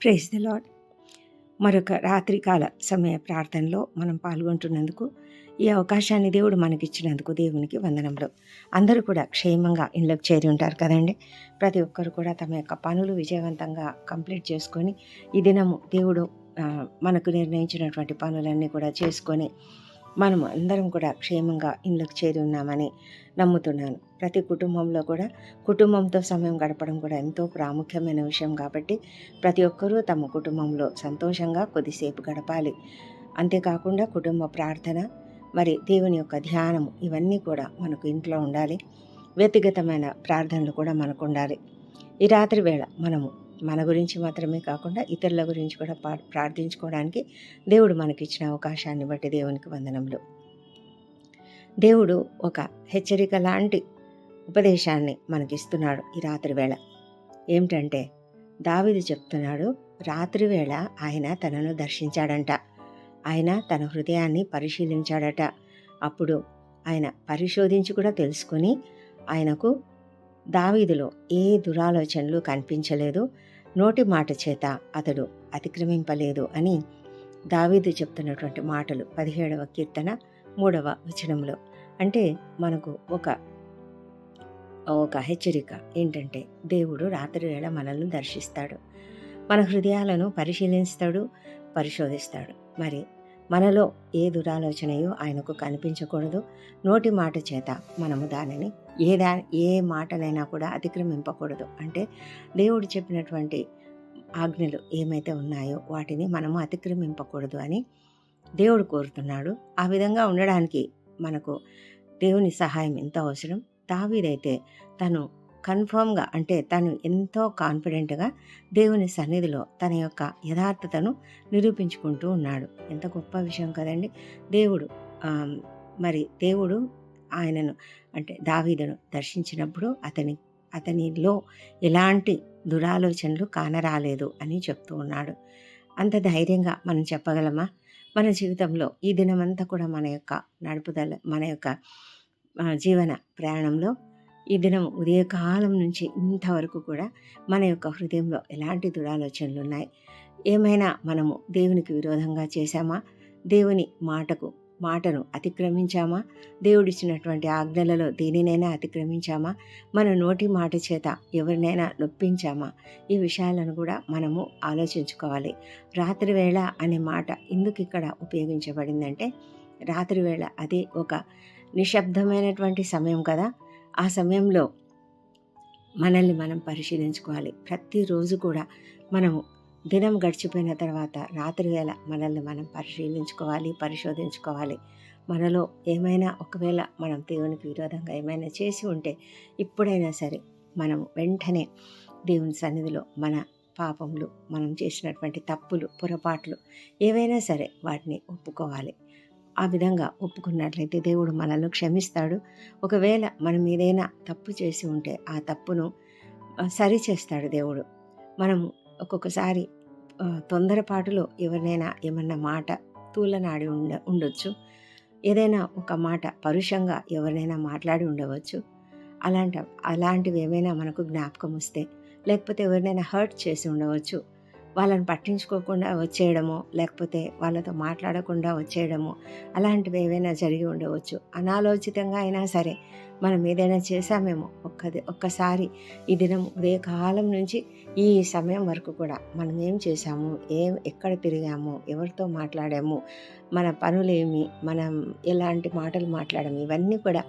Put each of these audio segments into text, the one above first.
Praise the lord మరొక రాత్రికాల సమయ ప్రార్థనలో మనం పాల్గొంటున్నందుకు ఈ అవకాశాన్ని దేవుడు మనకిచ్చినందుకు దేవునికి వందనంలో అందరూ కూడా క్షేమంగా ఇంట్లోకి చేరి ఉంటారు కదండి. ప్రతి ఒక్కరు కూడా తమ యొక్క పనులు విజయవంతంగా కంప్లీట్ చేసుకొని ఈ దినము దేవుడు మనకు నిర్ణయించినటువంటి పనులన్నీ కూడా చేసుకొని మనం అందరం కూడా క్షేమంగా ఇంట్లోకి చేరి ఉన్నామని నమ్ముతున్నాను. ప్రతి కుటుంబంలో కూడా కుటుంబంతో సమయం గడపడం కూడా ఎంతో ప్రాముఖ్యమైన విషయం కాబట్టి ప్రతి ఒక్కరూ తమ కుటుంబంలో సంతోషంగా కొద్దిసేపు గడపాలి. అంతేకాకుండా కుటుంబ ప్రార్థన మరి దేవుని యొక్క ధ్యానం ఇవన్నీ కూడా మనకు ఇంట్లో ఉండాలి. వ్యక్తిగతమైన ప్రార్థనలు కూడా మనకు ఉండాలి. ఈ రాత్రి వేళ మనము మన గురించి మాత్రమే కాకుండా ఇతరుల గురించి కూడా పా- ప్రార్థించుకోవడానికి దేవుడు మనకిచ్చిన అవకాశాన్ని బట్టి దేవునికి వందనములు. దేవుడు ఒక హెచ్చరిక లాంటి ఉపదేశాన్ని మనకిస్తున్నాడు ఈ రాత్రి వేళ. ఏమిటంటే దావిది చెప్తున్నాడు రాత్రి వేళ ఆయన తనను దర్శించాడంట. ఆయన తన హృదయాన్ని పరిశీలించాడట. అప్పుడు ఆయన పరిశోధించి కూడా తెలుసుకొని ఆయనకు దావీదులో ఏ దురాలోచనలు కనిపించలేదు. నోటి మాట చేత అతడు అతిక్రమింపలేదు అని దావీదు చెప్తున్నటువంటి మాటలు పదిహేడవ కీర్తన మూడవ వచనంలో. అంటే మనకు ఒక ఒక హెచ్చరిక ఏంటంటే దేవుడు రాత్రి వేళ మనల్ని దర్శిస్తాడు. మన హృదయాలను పరిశీలిస్తాడు పరిశోధిస్తాడు. మరి మనలో ఏ దురాలోచనయో ఆయనకు కనిపించకూడదు. నోటి మాట చేత మనము దానిని ఏ దా ఏ మాటనైనా కూడా అతిక్రమింపకూడదు. అంటే దేవుడు చెప్పినటువంటి ఆజ్ఞలు ఏమైతే ఉన్నాయో వాటిని మనము అతిక్రమింపకూడదు అని దేవుడు కోరుతున్నాడు. ఆ విధంగా ఉండడానికి మనకు దేవుని సహాయం ఎంత అవసరం? దావీదైతే తను కన్ఫర్మ్గా అంటే తను ఎంతో కాన్ఫిడెంట్గా దేవుని సన్నిధిలో తన యొక్క యథార్థతను నిరూపించుకుంటూ ఉన్నాడు. ఎంత గొప్ప విషయం కదండి. దేవుడు మరి దేవుడు ఆయనను అంటే దావీదును దర్శించినప్పుడు అతని అతనిలో ఎలాంటి దురాలోచనలు కానరాలేదు అని చెప్తూ ఉన్నాడు. అంత ధైర్యంగా మనం చెప్పగలమా? మన జీవితంలో ఈ దినమంతా కూడా మన యొక్క నడుపుదల మన యొక్క జీవన ప్రయాణంలో ఈ దినం ఉదయకాలం నుంచి ఇంతవరకు కూడా మన యొక్క హృదయంలో ఎలాంటి దురాలోచనలు ఉన్నాయి? ఏమైనా మనము దేవునికి విరోధంగా చేశామా? దేవుని మాటకు మాటను అతిక్రమించామా? దేవుడిచ్చినటువంటి ఆజ్ఞలలో దేనినైనా అతిక్రమించామా? మన నోటి మాట చేత ఎవరినైనా నొప్పించామా? ఈ విషయాలను కూడా మనము ఆలోచించుకోవాలి. రాత్రి వేళ అనే మాట ఎందుకు ఇక్కడ ఉపయోగించబడిందంటే రాత్రివేళ అదే అది ఒక నిశ్శబ్దమైనటువంటి సమయం కదా. ఆ సమయంలో మనల్ని మనం పరిశీలించుకోవాలి. ప్రతిరోజు కూడా మనము దినం గడిచిపోయిన తర్వాత రాత్రి వేళ మనల్ని మనం పరిశీలించుకోవాలి పరిశోధించుకోవాలి. మనలో ఏమైనా ఒకవేళ మనం దేవునికి విరోధంగా ఏమైనా చేసి ఉంటే ఇప్పుడైనా సరే మనం వెంటనే దేవుని సన్నిధిలో మన పాపములు మనం చేసినటువంటి తప్పులు పొరపాట్లు ఏవైనా సరే వాటిని ఒప్పుకోవాలి. ఆ విధంగా ఒప్పుకున్నట్లయితే దేవుడు మనల్ని క్షమిస్తాడు. ఒకవేళ మనం ఏదైనా తప్పు చేసి ఉంటే ఆ తప్పును సరిచేస్తాడు సరి చేస్తాడు దేవుడు. మనము ఒక్కొక్కసారి తొందరపాటులో ఎవరినైనా ఏమన్నా మాట తూలనాడి ఉండ ఉండొచ్చు. ఏదైనా ఒక మాట పరుషంగా ఎవరినైనా మాట్లాడి ఉండవచ్చు. అలాంటి అలాంటివి ఏమైనా మనకు జ్ఞాపకం వస్తే లేకపోతే ఎవరినైనా హర్ట్ చేసి ఉండవచ్చు. వాళ్ళని పట్టించుకోకుండా వచ్చేయడము లేకపోతే వాళ్ళతో మాట్లాడకుండా వచ్చేయడము అలాంటివి ఏవైనా జరిగి ఉండవచ్చు. అనాలోచితంగా అయినా సరే మనం ఏదైనా చేశామేమో ఒక్కది ఒక్కసారి ఈ దినం ఉదయకాలం నుంచి ఈ సమయం వరకు కూడా మనం ఏం చేశాము ఏం ఎక్కడ తిరిగాము ఎవరితో మాట్లాడాము మన పనులేమి మనం ఎలాంటి మాటలు మాట్లాడము ఇవన్నీ కూడా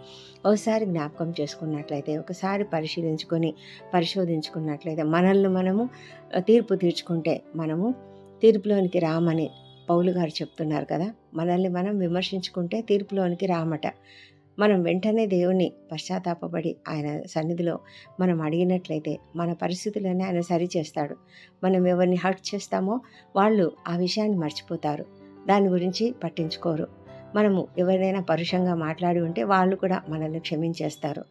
ఒకసారి జ్ఞాపకం చేసుకున్నట్లయితే ఒకసారి పరిశీలించుకొని పరిశోధించుకున్నట్లయితే మనల్ని మనము తీర్పు తీర్చుకుంటే మనము తీర్పులోనికి రామని పౌలు గారు చెప్తున్నారు కదా? మనల్ని మనం విమర్శించుకుంటే తీర్పులోనికి రామట. మనం వెంటనే దేవుని పశ్చాత్తాపడి ఆయన సన్నిధిలో మనం అడిగినట్లయితే మన పరిస్థితులనే ఆయన సరిచేస్తాడు మనం ఎవరిని హర్ట్ చేస్తామో వాళ్ళు ఆ విషయాన్ని మర్చిపోతారు. దాని గురించి పట్టించుకోరు. మనము ఎవరైనా పరుషంగా మాట్లాడి ఉంటే వాళ్ళు కూడా మనల్ని క్షమించేస్తారు.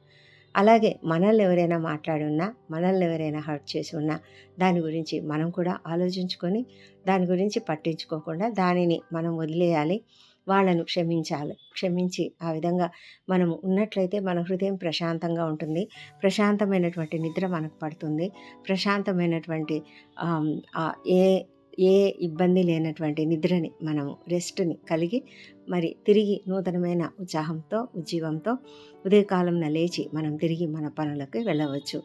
అలాగే మనల్ని ఎవరైనా మాట్లాడి ఉన్నా మనల్ని ఎవరైనా హర్ట్ చేసి ఉన్నా దాని గురించి మనం కూడా ఆలోచించుకొని దాని గురించి పట్టించుకోకుండా దానిని మనం వదిలేయాలి. వాళ్ళను క్షమించాలి. క్షమించి ఆ విధంగా మనము ఉన్నట్లయితే మన హృదయం ప్రశాంతంగా ఉంటుంది. ప్రశాంతమైనటువంటి నిద్ర మనకు పడుతుంది. ప్రశాంతమైనటువంటి ఏ ఏ ఇబ్బంది లేనటువంటి నిద్రని మనము రెస్ట్ని కలిగి మరి తిరిగి నూతనమైన ఉత్సాహంతో ఉజ్జీవంతో ఉదయకాలంన లేచి మనం తిరిగి మన పనులకు వెళ్ళవచ్చు.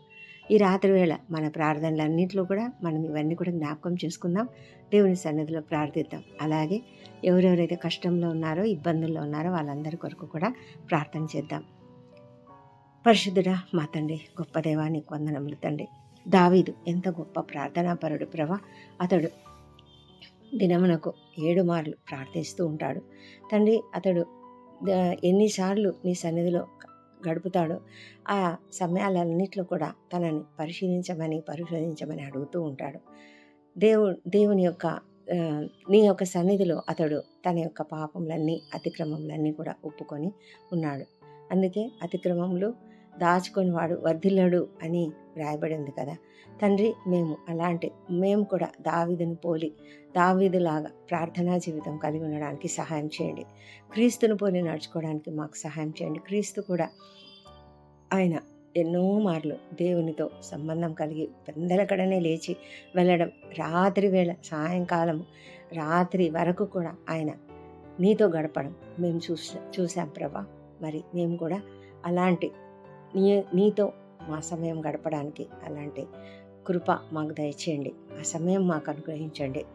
ఈ రాత్రి వేళ మన ప్రార్థనలన్నింటిలో కూడా మనం ఇవన్నీ కూడా జ్ఞాపకం చేసుకుందాం. దేవుని సన్నిధిలో ప్రార్థిద్దాం. అలాగే ఎవరెవరైతే కష్టంలో ఉన్నారో ఇబ్బందుల్లో ఉన్నారో వాళ్ళందరి కొరకు కూడా ప్రార్థన చేద్దాం. పరిశుద్ధుడా మా తండ్రి గొప్ప దేవానికి వందనములు తండ్రి. దావీదు ఎంత గొప్ప ప్రార్థనాపరుడు ప్రభా. అతడు దినమునకు ఏడు మార్లు ప్రార్థిస్తూ ఉంటాడు. తండ్రి అతడు ఎన్నిసార్లు నీ సన్నిధిలో గడుపుతాడో ఆ సమయాలన్నింటిలో కూడా తనని పరిశీలించమని పరిశోధించమని అడుగుతూ ఉంటాడు. దేవు దేవుని యొక్క నీ యొక్క సన్నిధిలో అతడు తన యొక్క పాపములన్నీ అతిక్రమములన్నీ కూడా ఒప్పుకొని ఉన్నాడు. అందుకే అతిక్రమములు దాచుకొని వాడు వర్ధిల్లడు అని వ్రాయబడింది కదా. తండ్రి మేము అలాంటి మేము కూడా దావీదును పోలి దావీదులాగా ప్రార్థనా జీవితం కలిగి ఉండడానికి సహాయం చేయండి. క్రీస్తును పోలి నడుచుకోవడానికి మాకు సహాయం చేయండి. క్రీస్తు కూడా ఆయన ఎన్నో మార్లు దేవునితో సంబంధం కలిగి పెందలకడనే లేచి వెళ్ళడం రాత్రి వేళ సాయంకాలం రాత్రి వరకు కూడా ఆయన నీతో గడపడం మేము చూసా చూసాం ప్రభా. మరి మేము కూడా అలాంటి నీ నీతో మా సమయం గడపడానికి అలాంటి కృప మాకు దయచేయండి. ఆ సమయం మాకు అనుగ్రహించండి.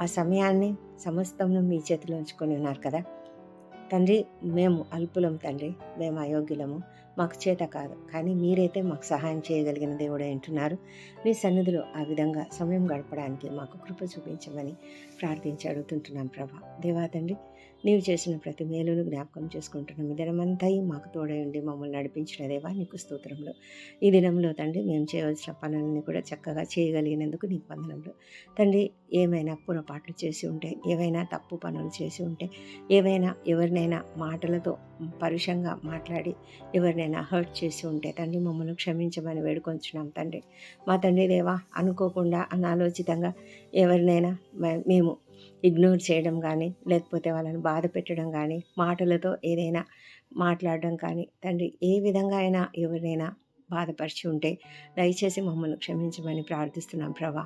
ఆ సమయాన్ని సమస్తంలో మీ చేతిలో ఉంచుకొని ఉన్నారు కదా? తండ్రి మేము అల్పులం తండ్రి మేము అయోగ్యులము మాకు చేత కాదు. కానీ మీరైతే మాకు సహాయం చేయగలిగిన దేవుడు అంటున్నారు మీ సన్నిధిలో ఆ విధంగా సమయం గడపడానికి మాకు కృప చూపించమని ప్రార్థించి అడుగుతుంటున్నాం ప్రభా. దేవా తండ్రి నీవు చేసిన ప్రతి మేలును జ్ఞాపకం చేసుకుంటున్నాం ఈ దినమంతా మాకు తోడై ఉండి మమ్మల్ని నడిపించిన దేవా నీకు స్తోత్రంలో ఈ దినంలో తండ్రి మేము చేయవలసిన పనులన్నీ కూడా చక్కగా చేయగలిగినందుకు నీకు వందనంలో తండ్రి ఏమైనా పొరపాట్లు చేసి ఉంటే ఏవైనా తప్పు పనులు చేసి ఉంటే ఏవైనా ఎవరినైనా మాటలతో పరుషంగా మాట్లాడి ఎవరినైనా హర్ట్ చేసి ఉంటే తండ్రి మమ్మల్ని క్షమించమని వేడుకొంచున్నాం తండ్రి. మా తండ్రి దేవా అనుకోకుండా అనాలోచితంగా ఎవరినైనా మే- మేము ఇగ్నోర్ చేయడం కానీ లేకపోతే వాళ్ళని బాధ పెట్టడం కానీ మాటలతో ఏదైనా మాట్లాడడం కానీ తండ్రి ఏ విధంగా అయినా ఎవరినైనా బాధపరిచి ఉంటే దయచేసి మమ్మల్ని క్షమించమని ప్రార్థిస్తున్నాం ప్రభా.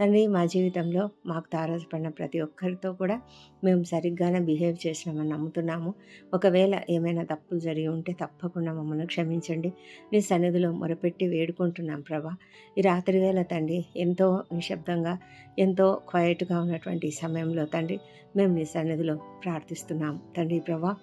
తండ్రి మా జీవితంలో మాకు తారసపడిన ప్రతి ఒక్కరితో కూడా మేము సరిగ్గానే బిహేవ్ చేసినామని నమ్ముతున్నాము. ఒకవేళ ఏమైనా తప్పులు జరిగి ఉంటే తప్పకుండా మమ్మల్ని క్షమించండి. నీ సన్నిధిలో మొరపెట్టి వేడుకుంటున్నాం ప్రభా. ఈ రాత్రి వేళ తండ్రి ఎంతో నిశ్శబ్దంగా ఎంతో క్వైట్గా ఉన్నటువంటి ఈ సమయంలో తండ్రి మేము నీ సన్నిధిలో ప్రార్థిస్తున్నాం. తండ్రి ప్రభా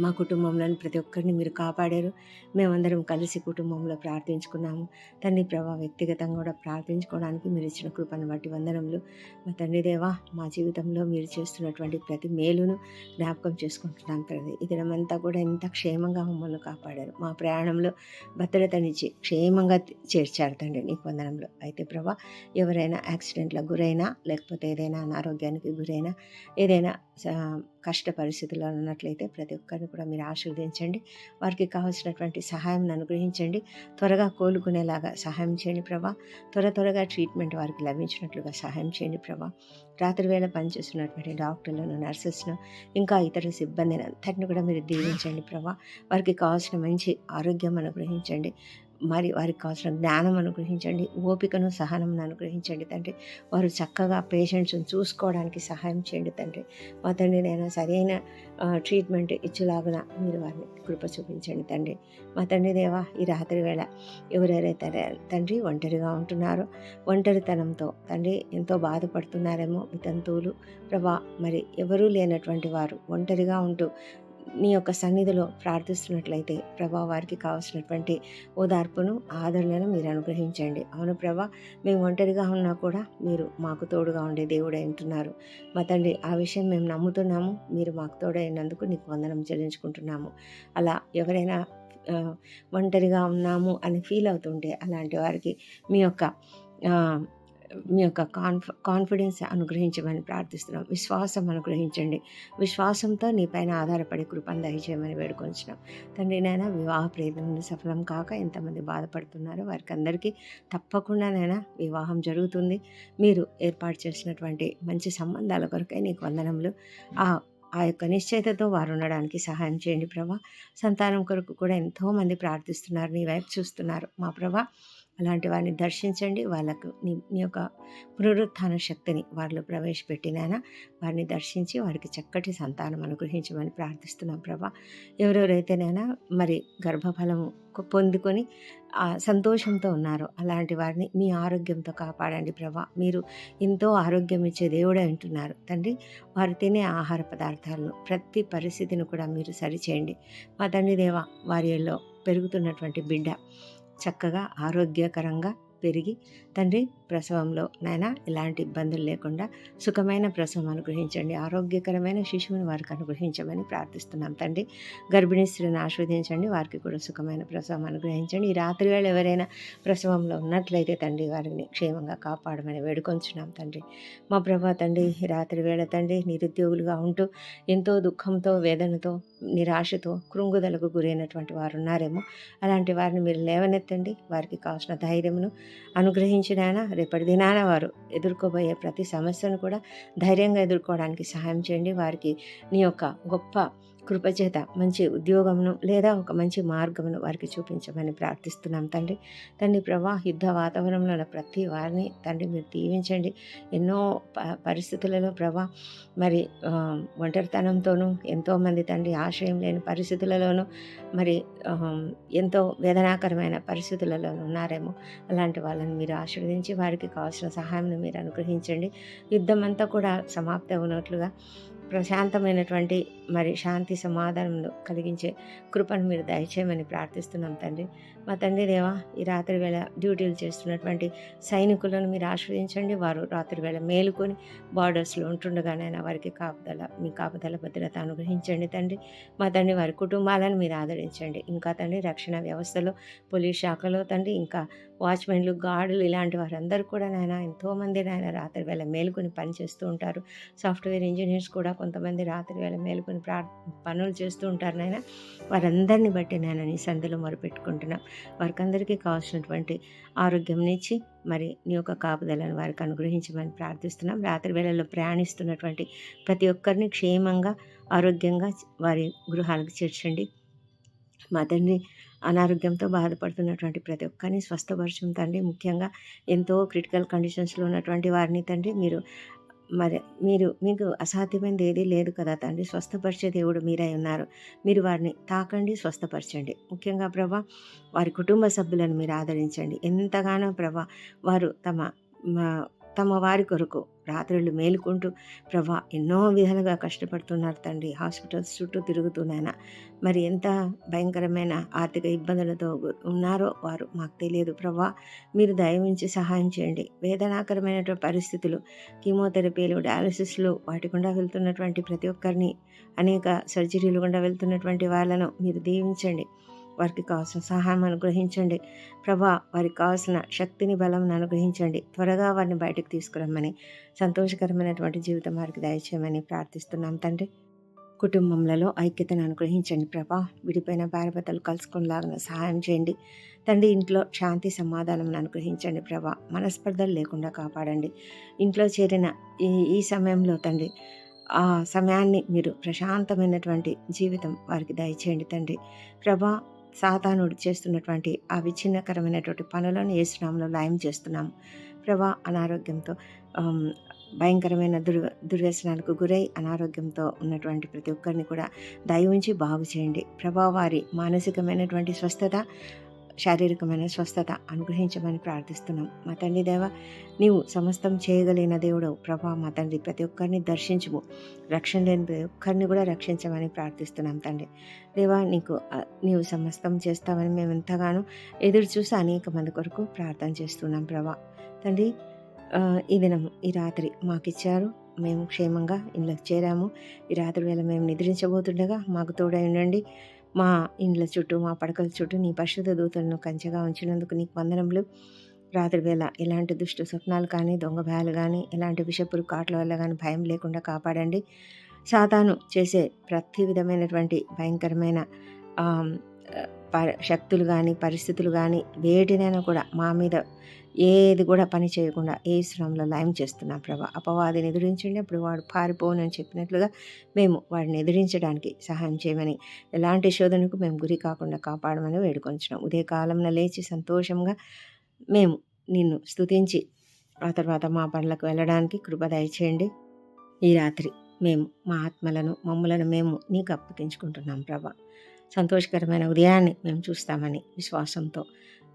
మా కుటుంబంలోని ప్రతి ఒక్కరిని మీరు కాపాడారు. మేమందరం కలిసి కుటుంబంలో ప్రార్థించుకున్నాము. తండ్రి ప్రభా వ్యక్తిగతంగా కూడా ప్రార్థించుకోవడానికి మీరు ఇచ్చిన కృపను బట్టి వందనములు. మా తండ్రి దేవా మా జీవితంలో మీరు చేస్తున్నటువంటి ప్రతి మేలును జ్ఞాపకం చేసుకుంటున్నాం తండ్రి. ఇతరమంతా కూడా ఎంత క్షేమంగా మమ్మల్ని కాపాడారు. మా ప్రయాణంలో భద్రతనిచ్చి క్షేమంగా చేర్చారు తండ్రి నీ వందనంలో అయితే ప్రభా ఎవరైనా యాక్సిడెంట్లకు గురైనా లేకపోతే ఏదైనా అనారోగ్యానికి గురైనా ఏదైనా స- కష్ట పరిస్థితుల్లో ఉన్నట్లయితే ప్రతి ఒక్కరిని కూడా మీరు ఆశీర్వదించండి. వారికి కావాల్సినటువంటి సహాయం అనుగ్రహించండి. త్వరగా కోలుకునేలాగా సహాయం చేయండి ప్రభా. త్వర త్వరగా ట్రీట్మెంట్ వారికి లభించినట్లుగా సహాయం చేయండి ప్రభా. రాత్రి వేళ పనిచేస్తున్నటువంటి డాక్టర్లను నర్సెస్ను ఇంకా ఇతర సిబ్బందిని అంతటిని కూడా మీరు దీవించండి ప్రభా. వారికి కావాల్సిన మంచి ఆరోగ్యం అనుగ్రహించండి. మరి వారికి కావాల్సిన జ్ఞానం అనుగ్రహించండి ఓపికను సహనం అనుగ్రహించండి తండ్రి. వారు చక్కగా పేషెంట్స్ని చూసుకోవడానికి సహాయం చేయండి తండ్రి. మా తండ్రి నేను సరైన ట్రీట్మెంట్ ఇచ్చేలాగున మీరు వారిని కృప చూపించండి తండ్రి. మా తండ్రి దేవా ఈ రాత్రి వేళ ఎవరెవరైతే తండ్రి ఒంటరిగా ఉంటున్నారో ఒంటరితనంతో తండ్రి ఎంతో బాధపడుతున్నారేమో వితంతువులు ప్రభా మరి ఎవరూ లేనటువంటి వారు ఒంటరిగా ఉంటూ నీ యొక్క సన్నిధిలో ప్రార్థిస్తున్నట్లయితే ప్రభా వారికి కావాల్సినటువంటి ఓదార్పును ఆదరణను మీరు అనుగ్రహించండి. అవును ప్రభా మేము ఒంటరిగా ఉన్నా కూడా మీరు మాకు తోడుగా ఉండే దేవుడే అంటున్నారు మా తండ్రి ఆ విషయం మేము నమ్ముతున్నాము. మీరు మాకు తోడైనందుకు నీకు వందనం చెల్లించుకుంటున్నాము. అలా ఎవరైనా ఒంటరిగా ఉన్నాము అని ఫీల్ అవుతుంటే అలాంటి వారికి మీ యొక్క మీ యొక్క కాన్ఫ కాన్ఫిడెన్స్ అనుగ్రహించమని ప్రార్థిస్తున్నాం. విశ్వాసం అనుగ్రహించండి. విశ్వాసంతో నీ పైన ఆధారపడి కృపను దయచేయమని వేడుకొంచున్నాం. తండ్రి నైనా వివాహ ప్రయత్నం సఫలం కాక ఎంతమంది బాధపడుతున్నారో వారికి అందరికీ తప్పకుండానైనా వివాహం జరుగుతుంది. మీరు ఏర్పాటు చేసినటువంటి మంచి సంబంధాల కొరకై నీకు వందనములు. ఆ ఆ యొక్క నిశ్చయితతో వారు ఉండడానికి సహాయం చేయండి ప్రభా. సంతానం కొరకు కూడా ఎంతోమంది ప్రార్థిస్తున్నారు. నీ వైపు చూస్తున్నారు మా ప్రభా. అలాంటి వారిని దర్శించండి. వాళ్ళకు నీ నీ యొక్క పునరుత్థాన శక్తిని వారిలో ప్రవేశపెట్టినైనా వారిని దర్శించి వారికి చక్కటి సంతానం అనుగ్రహించమని ప్రార్థిస్తున్నాం ప్రభా. ఎవరెవరైతేనైనా మరి గర్భఫలము పొందుకొని సంతోషంతో ఉన్నారో అలాంటి వారిని మీ ఆరోగ్యంతో కాపాడండి ప్రభా. మీరు ఎంతో ఆరోగ్యం ఇచ్చే దేవుడే అంటున్నారు తండ్రి వారు తినే ఆహార పదార్థాలను ప్రతి పరిస్థితిని కూడా మీరు సరిచేయండి. మా తండ్రి దేవ వారిలో పెరుగుతున్నటువంటి బిడ్డ చక్కగా ఆరోగ్యకరంగా పెరిగి తండ్రి ప్రసవంలో నైనా ఎలాంటి ఇబ్బందులు లేకుండా సుఖమైన ప్రసవం అనుగ్రహించండి. ఆరోగ్యకరమైన శిశువుని వారికి అనుగ్రహించమని ప్రార్థిస్తున్నాం తండ్రి. గర్భిణీ స్త్రీని ఆస్వాదించండి వారికి కూడా సుఖమైన ప్రసవం అనుగ్రహించండి. ఈ రాత్రి వేళ ఎవరైనా ప్రసవంలో ఉన్నట్లయితే తండ్రి వారిని క్షేమంగా కాపాడమని వేడుకొంచున్నాం తండ్రి. మా ప్రభా తండ్రి రాత్రి వేళ తండ్రి నిరుద్యోగులుగా ఉంటూ ఎంతో దుఃఖంతో వేదనతో నిరాశతో కృంగుదలకు గురైనటువంటి వారు ఉన్నారేమో అలాంటి వారిని మీరు లేవనెత్తండి. వారికి కావాల్సిన ధైర్యమును అనుగ్రహించిన రేపటి దినాన వారు ఎదుర్కోబోయే ప్రతి సమస్యను కూడా ధైర్యంగా ఎదుర్కోవడానికి సహాయం చేయండి. వారికి నీ యొక్క గొప్ప కృపచేత మంచి ఉద్యోగమును లేదా ఒక మంచి మార్గమును వారికి చూపించమని ప్రార్థిస్తున్నాం తండ్రి. తండ్రి ప్రభా యుద్ధ వాతావరణంలో ఉన్న ప్రతి వారిని తండ్రి మీరు దీవించండి. ఎన్నో ప పరిస్థితులలో ప్రభా మరి ఒంటరితనంతోనూ ఎంతోమంది తండ్రి ఆశ్రయం లేని పరిస్థితులలోనూ మరి ఎంతో వేదనాకరమైన పరిస్థితులలో ఉన్నారేమో అలాంటి వాళ్ళని మీరు ఆశీర్వదించి వారికి కావాల్సిన సహాయం మీరు అనుగ్రహించండి. యుద్ధం అంతా కూడా సమాప్తి అవునట్లుగా ప్రశాంతమైనటువంటి మరి శాంతి సమాధానంలో కలిగించే కృపను మీరు దయచేయమని ప్రార్థిస్తున్నాం తండ్రి. మా తండ్రి దేవా ఈ రాత్రి వేళ డ్యూటీలు చేస్తున్నటువంటి సైనికులను మీరు ఆశ్రయించండి. వారు రాత్రి వేళ మేలుకొని బార్డర్స్లో ఉంటుండగానైనా వారికి కాపుదల మీ కాపుదల భద్రత అనుగ్రహించండి తండ్రి. మా తండ్రి వారి కుటుంబాలను మీరు ఆదరించండి. ఇంకా తండ్రి రక్షణ వ్యవస్థలో పోలీస్ శాఖలో తండ్రి ఇంకా వాచ్మెన్లు గార్డులు ఇలాంటి వారందరూ కూడా నాయన ఎంతోమంది నాయన రాత్రి వేళ మేలుకొని పనిచేస్తూ ఉంటారు. సాఫ్ట్వేర్ ఇంజనీర్స్ కూడా కొంతమంది రాత్రి వేళ మేలుకొని ప్రా పనులు చేస్తూ ఉంటారు నాయన. వారందరిని బట్టి నేను నీ సందులో మొరుపెట్టుకుంటున్నాం. వారికి అందరికీ కావాల్సినటువంటి ఆరోగ్యంనిచ్చి మరి నీ యొక్క కాపుదలను వారికి అనుగ్రహించమని ప్రార్థిస్తున్నాం. రాత్రి వేళల్లో ప్రయాణిస్తున్నటువంటి ప్రతి ఒక్కరిని క్షేమంగా ఆరోగ్యంగా వారి గృహాలకు చేర్చండి. మదర్ని అనారోగ్యంతో బాధపడుతున్నటువంటి ప్రతి ఒక్కరిని స్వస్థపరచం తండ్రి. ముఖ్యంగా ఎంతో క్రిటికల్ కండిషన్స్లో ఉన్నటువంటి వారిని తండ్రి మీరు మరి మీరు మీకు అసాధ్యమైనది ఏదీ లేదు కదా తండ్రి. స్వస్థపరిచే దేవుడు మీరై ఉన్నారు. మీరు వారిని తాకండి స్వస్థపరచండి. ముఖ్యంగా ప్రభా వారి కుటుంబ సభ్యులను మీరు ఆదరించండి. ఎంతగానో ప్రభా వారు తమ మా- తమ వారి కొరకు రాత్రులు మేలుకుంటూ ప్రభా ఎన్నో విధాలుగా కష్టపడుతున్నారు తండ్రి. హాస్పిటల్స్ చుట్టూ తిరుగుతున్నాయన. మరి ఎంత భయంకరమైన ఆర్థిక ఇబ్బందులతో ఉన్నారో వారు మాకు తెలియదు ప్రభా. మీరు దయవించి సహాయం చేయండి. వేదనాకరమైనటువంటి పరిస్థితులు కీమోథెరపీలు డయాలసిస్లు వాటి గుండా వెళ్తున్నటువంటి ప్రతి ఒక్కరిని అనేక సర్జరీలు గుండా వెళ్తున్నటువంటి వాళ్ళను మీరు దీవించండి. వారికి కావాల్సిన సహాయం అనుగ్రహించండి. ప్రభా వారికి కావాల్సిన శక్తిని బలం అనుగ్రహించండి. త్వరగా వారిని బయటకు తీసుకురమ్మని సంతోషకరమైనటువంటి జీవితం వారికి దయచేయమని ప్రార్థిస్తున్నాం తండ్రి. కుటుంబంలో ఐక్యతను అనుగ్రహించండి ప్రభా. విడిపోయిన భార్యభర్తలు కలుసుకునేలాగిన సహాయం చేయండి. తండ్రి ఇంట్లో శాంతి సమాధానం అనుగ్రహించండి ప్రభా. మనస్పర్ధలు లేకుండా కాపాడండి. ఇంట్లో చేరిన ఈ ఈ సమయంలో తండ్రి ఆ సమయాన్ని మీరు ప్రశాంతమైనటువంటి జీవితం వారికి దయచేయండి తండ్రి. ప్రభా సాతానుడు చేస్తున్నటువంటి ఆ విచ్ఛిన్నకరమైనటువంటి పనులను ఏ శ్రామంలో లాయం చేస్తున్నాము. ప్రభా అనారోగ్యంతో భయంకరమైన దుర్ దుర్వ్యసనాలకు గురై అనారోగ్యంతో ఉన్నటువంటి ప్రతి ఒక్కరిని కూడా దయ ఉంచి బాగు చేయండి ప్రభా వారి మానసికమైనటువంటి స్వస్థత శారీరకమైన స్వస్థత అనుగ్రహించమని ప్రార్థిస్తున్నాం. మా తండ్రి దేవ నీవు సమస్తం చేయగలిగిన దేవుడు ప్రభా మా తండ్రి ప్రతి ఒక్కరిని దర్శించుము. రక్షణ లేని ప్రతి ఒక్కరిని కూడా రక్షించమని ప్రార్థిస్తున్నాం తండ్రి. దేవా నీకు నీవు సమస్తం చేస్తామని మేము ఎంతగానో ఎదురు చూసి అనేక మంది కొరకు ప్రార్థన చేస్తున్నాం ప్రభా. తండ్రి ఈ దినం ఈ రాత్రి మాకు ఇచ్చారు మేము క్షేమంగా ఇళ్ళకి చేరాము. ఈ రాత్రి వేళ మేము నిద్రించబోతుండగా మాకు తోడై ఉండండి. మా ఇండ్ల చుట్టూ మా పడకల చుట్టూ నీ పరిశుద్ధ దూతలను కంచెగా ఉంచినందుకు నీకు వందనములు. రాత్రి వేళ ఎలాంటి దుష్టు స్వప్నాలు కానీ దొంగ భయాలు కానీ ఎలాంటి విషపురు కాట్ల వల్ల కానీ భయం లేకుండా కాపాడండి. సాతాను చేసే ప్రతి విధమైనటువంటి భయంకరమైన శక్తులు కానీ పరిస్థితులు కానీ వేటినైనా కూడా మా మీద ఏది కూడా పని చేయకుండా ఏ శ్రమంలో లయం చేస్తున్నాం ప్రభా అపవాదిని ఎదిరించండి. అప్పుడు వాడు పారిపోనని చెప్పినట్లుగా మేము వాడిని ఎదిరించడానికి సహాయం చేయమని ఎలాంటి శోధనకు మేము గురి కాకుండా కాపాడమని వేడుకొంచున్నాం. ఉదయకాలంలో లేచి సంతోషంగా మేము నిన్ను స్తుతించి ఆ తర్వాత మా పనులకు వెళ్ళడానికి కృప దయచేయండి. ఈ రాత్రి మేము మా ఆత్మలను మమ్ములను మేము నీకు అప్పగించుకుంటున్నాం ప్రభా. సంతోషకరమైన ఉదయాన్ని మేము చూస్తామని విశ్వాసంతో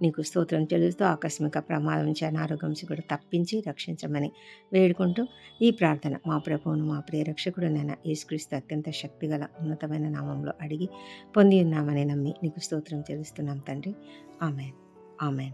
నీకు స్తోత్రం చెల్లిస్తూ ఆకస్మిక ప్రమాదం నుంచి అనారోగ్యం నుంచి కూడా తప్పించి రక్షించమని వేడుకుంటూ ఈ ప్రార్థన మా ప్రభువును మా ప్రియ రక్షకుడు నేను యేసుక్రీస్తు అత్యంత శక్తిగల ఉన్నతమైన నామంలో అడిగి పొంది ఉన్నామని నమ్మి నీకు స్తోత్రం చెల్లిస్తున్నాం తండ్రి. ఆమెన్. ఆమెన్.